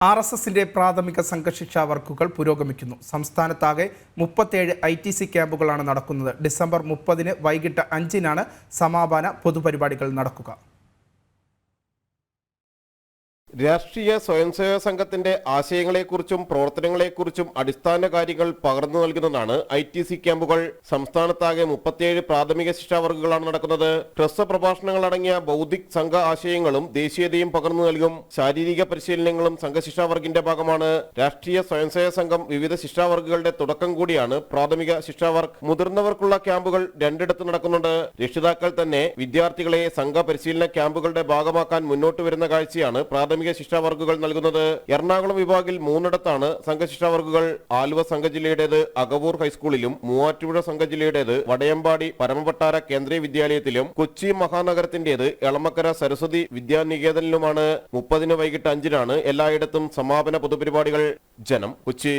R S എസിന്റെ പ്രാഥമിക സംഘശിക്ഷാ വർക്കുകൾ പുരോഗമിക്കുന്നു. സംസ്ഥാനത്താകെ മുപ്പത്തേഴ് ഐ ടി സി ക്യാമ്പുകളാണ് നടക്കുന്നത്. ഡിസംബർ മുപ്പതിന് വൈകിട്ട് അഞ്ചിനാണ് സമാപന പൊതുപരിപാടികൾ നടക്കുക. രാഷ്ട്രീയ സ്വയംസേവക സംഘത്തിന്റെ ആശയങ്ങളെക്കുറിച്ചും പ്രവർത്തനങ്ങളെക്കുറിച്ചും അടിസ്ഥാന കാര്യങ്ങൾ പകർന്നു നൽകുന്നതാണ് ഐ ടി സി ക്യാമ്പുകൾ. സംസ്ഥാനത്താകെ മുപ്പത്തിയേഴ് പ്രാഥമിക ശിക്ഷാ വർഗങ്ങളാണ് നടക്കുന്നത്. ഹ്രസ്വ പ്രഭാഷണങ്ങൾ അടങ്ങിയ ബൗദ്ധിക് സംഘ ആശയങ്ങളും ദേശീയതയും പകർന്നു നൽകും. ശാരീരിക പരിശീലനങ്ങളും സംഘശിക്ഷാ വർഗിന്റെ ഭാഗമാണ്. രാഷ്ട്രീയ സ്വയംസേവക സംഘം വിവിധ ശിക്ഷാ വർഗങ്ങളുടെ തുടക്കം കൂടിയാണ് പ്രാഥമിക ശിക്ഷാ വർഗ് മുതിർന്നവർക്കുള്ള ക്യാമ്പുകൾ രണ്ടിടത്ത് നടക്കുന്നുണ്ട്. രക്ഷിതാക്കൾ തന്നെ വിദ്യാർത്ഥികളെ സംഘ പരിശീലന ക്യാമ്പുകളുടെ ഭാഗമാക്കാൻ മുന്നോട്ട് വരുന്ന കാഴ്ചയാണ് പ്രാഥമിക ശിക്ഷാ വർഗുകൾ നൽകുന്നത് എറണാകുളം വിഭാഗിൽ മൂന്നിടത്താണ് സംഘശിക്ഷാ ആലുവ സംഘ സംഘജില്ലയുടേത് അകവൂർ ഹൈസ്കൂളിലും മൂവാറ്റുപുഴ സംഘ സംഘജില്ലയുടേത് വടയമ്പാടി പരമപട്ടാര കേന്ദ്രീയ വിദ്യാലയത്തിലും കൊച്ചി മഹാനഗരത്തിന്റേത് എളമക്കര സരസ്വതി വിദ്യാനികേതനിലുമാണ്. മുപ്പതിന് വൈകിട്ട് അഞ്ചിനാണ് എല്ലായിടത്തും സമാപന പൊതുപരിപാടികൾ. ജനം കൊച്ചി.